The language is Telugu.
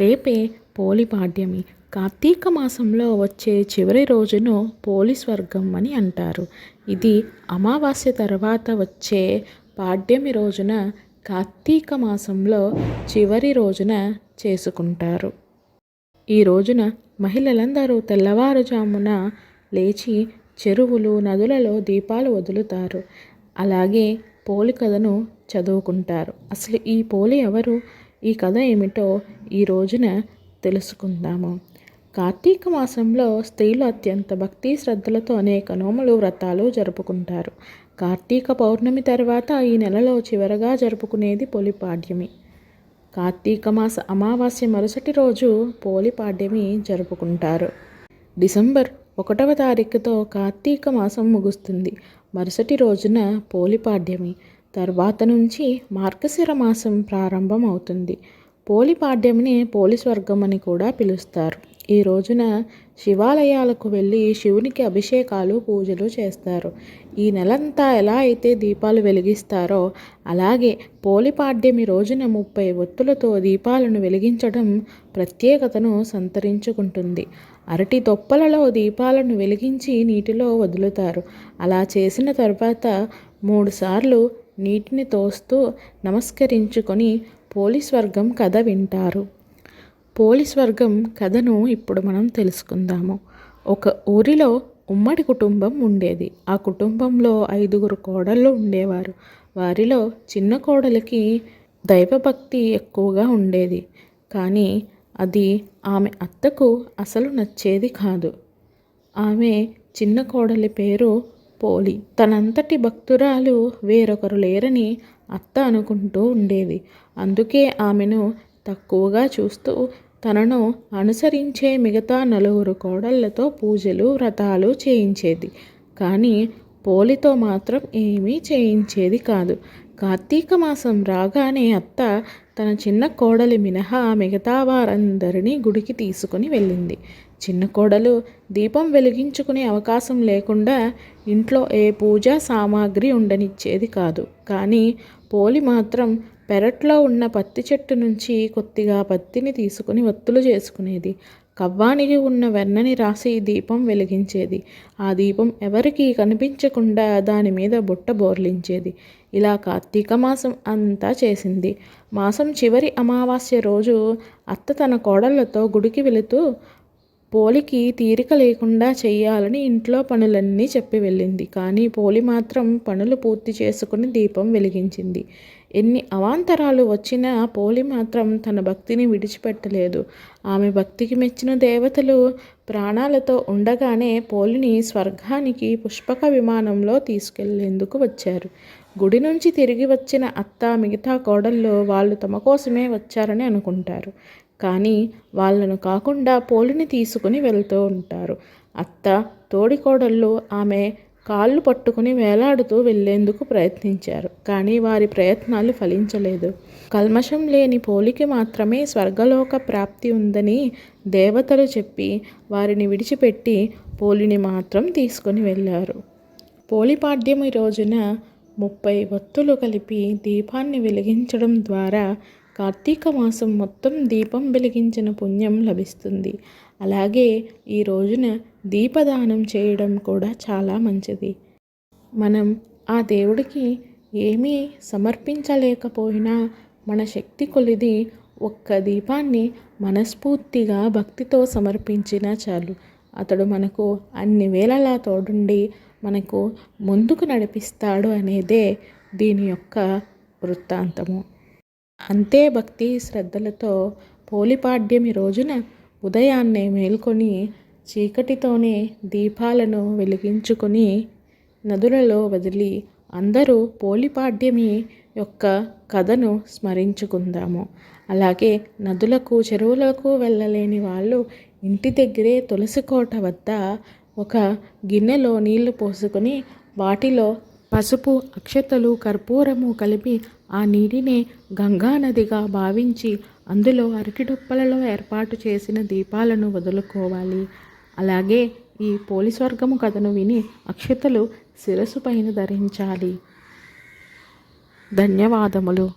రేపే పోలి పాడ్యమి. కార్తీక మాసంలో వచ్చే చివరి రోజును పోలి స్వర్గం అని అంటారు. ఇది అమావాస్య తర్వాత వచ్చే పాడ్యమి రోజున కార్తీక మాసంలో చివరి రోజున చేసుకుంటారు. ఈ రోజున మహిళలందరూ తెల్లవారుజామున లేచి చెరువులు నదులలో దీపాలు వదులుతారు. అలాగే పోలి కథను చదువుకుంటారు. అసలు ఈ పోలి ఎవరు? ఈ కథ ఏమిటో ఈ రోజున తెలుసుకుందాము. కార్తీక మాసంలో స్త్రీలు అత్యంత భక్తి శ్రద్ధలతో అనేక నోములు వ్రతాలు జరుపుకుంటారు. కార్తీక పౌర్ణమి తర్వాత ఈ నెలలో చివరగా జరుపుకునేది పోలిపాడ్యమి కార్తీక మాస అమావాస్య మరుసటి రోజు పోలిపాడ్యమి జరుపుకుంటారు. డిసెంబర్ ఒకటవ తారీఖుతో కార్తీక మాసం ముగుస్తుంది. మరుసటి రోజున పోలిపాడ్యమి తర్వాత నుంచి మార్గశిర మాసం ప్రారంభం అవుతుంది పోలిపాడ్యమిని పోలి స్వర్గం అని కూడా పిలుస్తారు. ఈ రోజున శివాలయాలకు వెళ్ళి శివునికి అభిషేకాలు పూజలు చేస్తారు. ఈ నెలంతా ఎలా అయితే దీపాలు వెలిగిస్తారో అలాగే పోలిపాడ్యమి రోజున ముప్పై ఒత్తులతో దీపాలను వెలిగించడం ప్రత్యేకతను సంతరించుకుంటుంది. అరటి తొప్పలలో దీపాలను వెలిగించి నీటిలో వదులుతారు. అలా చేసిన తర్వాత మూడుసార్లు నీటిని తోస్తూ నమస్కరించుకొని పోలీస్ వర్గం కథ వింటారు. పోలీస్ వర్గం కథను ఇప్పుడు మనం తెలుసుకుందాము. ఒక ఊరిలో ఉమ్మడి కుటుంబం ఉండేది. ఆ కుటుంబంలో ఐదుగురు కోడళ్ళు ఉండేవారు. వారిలో చిన్న కోడలికి దైవభక్తి ఎక్కువగా ఉండేది. కానీ అది ఆమె అత్తకు అసలు నచ్చేది కాదు. ఆమె చిన్న కోడలి పేరు పోలి తనంతటి భక్తురాలు వేరొకరు లేరని అత్త అనుకుంటూ ఉండేది. అందుకే ఆమెను తక్కువగా చూస్తూ తనను అనుసరించే మిగతా నలుగురు కోడళ్ళతో పూజలు వ్రతాలు చేయించేది. కానీ పోలితో మాత్రం ఏమీ చేయించేది కాదు. కార్తీక మాసం రాగానే అత్త తన చిన్న కోడలి మినహా మిగతా వారందరినీ గుడికి తీసుకుని వెళ్ళింది. చిన్న కోడలు దీపం వెలిగించుకునే అవకాశం లేకుండా ఇంట్లో ఏ పూజా సామాగ్రి ఉండనిచ్చేది కాదు. కానీ పోలి మాత్రం పెరట్లో ఉన్న పత్తి చెట్టు నుంచి కొద్దిగా పత్తిని తీసుకుని ఒత్తులు చేసుకునేది. కవ్వానికి ఉన్న వెన్నని రాసి దీపం వెలిగించేది. ఆ దీపం ఎవరికీ కనిపించకుండా దాని మీద బుట్ట బోర్లించేది. ఇలా కార్తీక మాసం అంతా చేసింది. మాసం చివరి అమావాస్య రోజు అత్త తన కోడళ్ళతో గుడికి వెళుతూ పోలికి తీరిక లేకుండా చేయాలని ఇంట్లో పనులన్నీ చెప్పి వెళ్ళింది. కానీ పోలి మాత్రం పనులు పూర్తి చేసుకుని దీపం వెలిగించింది. ఎన్ని అవాంతరాలు వచ్చినా పోలి మాత్రం తన భక్తిని విడిచిపెట్టలేదు. ఆమె భక్తికి మెచ్చిన దేవతలు ప్రాణాలతో ఉండగానే పోలిని స్వర్గానికి పుష్పక విమానంలో తీసుకెళ్ళేందుకు వచ్చారు. గుడి నుంచి తిరిగి వచ్చిన అత్త మిగతా కోడళ్ళు వాళ్ళు తమ కోసమే వచ్చారని అనుకుంటారు. కానీ వాళ్ళను కాకుండా పోలిని తీసుకుని వెళ్తూ ఉంటారు. అత్త తోడికోడళ్ళు ఆమె కాళ్ళు పట్టుకుని వేలాడుతూ వెళ్ళేందుకు ప్రయత్నించారు కానీ వారి ప్రయత్నాలు ఫలించలేదు. కల్మషం లేని పోలికి మాత్రమే స్వర్గలోక ప్రాప్తి ఉందని దేవతలు చెప్పి వారిని విడిచిపెట్టి పోలిని మాత్రం తీసుకుని వెళ్ళారు. పోలిపాడ్యమి రోజున ముప్పై వత్తులు కలిపి దీపాన్ని వెలిగించడం ద్వారా కార్తీక మాసం మొత్తం దీపం వెలిగించిన పుణ్యం లభిస్తుంది. అలాగే ఈ రోజున దీపదానం చేయడం కూడా చాలా మంచిది. మనం ఆ దేవుడికి ఏమీ సమర్పించలేకపోయినా మన శక్తి కొలిది ఒక్క దీపాన్ని మనస్ఫూర్తిగా భక్తితో సమర్పించినా చాలు. అతడు మనకు అన్ని వేళలా తోడుండి మనకు ముందుకు నడిపిస్తాడు అనేదే దీని యొక్క వృత్తాంతము. అంతే భక్తి శ్రద్ధలతో పోలిపాడ్యమి రోజున ఉదయాన్నే మేల్కొని చీకటితోనే దీపాలను వెలిగించుకొని నదులలో వదిలి అందరూ పోలిపాడ్యమి యొక్క కథను స్మరించుకుందాము. అలాగే నదులకు చెరువులకు వెళ్ళలేని వాళ్ళు ఇంటి దగ్గరే తులసి కోట వద్ద ఒక గిన్నెలో నీళ్ళు పోసుకొని వాటిలో పసుపు అక్షతలు కర్పూరము కలిపి ఆ నీటిని గంగానదిగా భావించి అందులో అరటిడొప్పలలో ఏర్పాటు చేసిన దీపాలను వదులుకోవాలి. అలాగే ఈ పోలిస్వర్గము కథను విని అక్షతలు శిరస్సు పైన ధరించాలి. ధన్యవాదములు.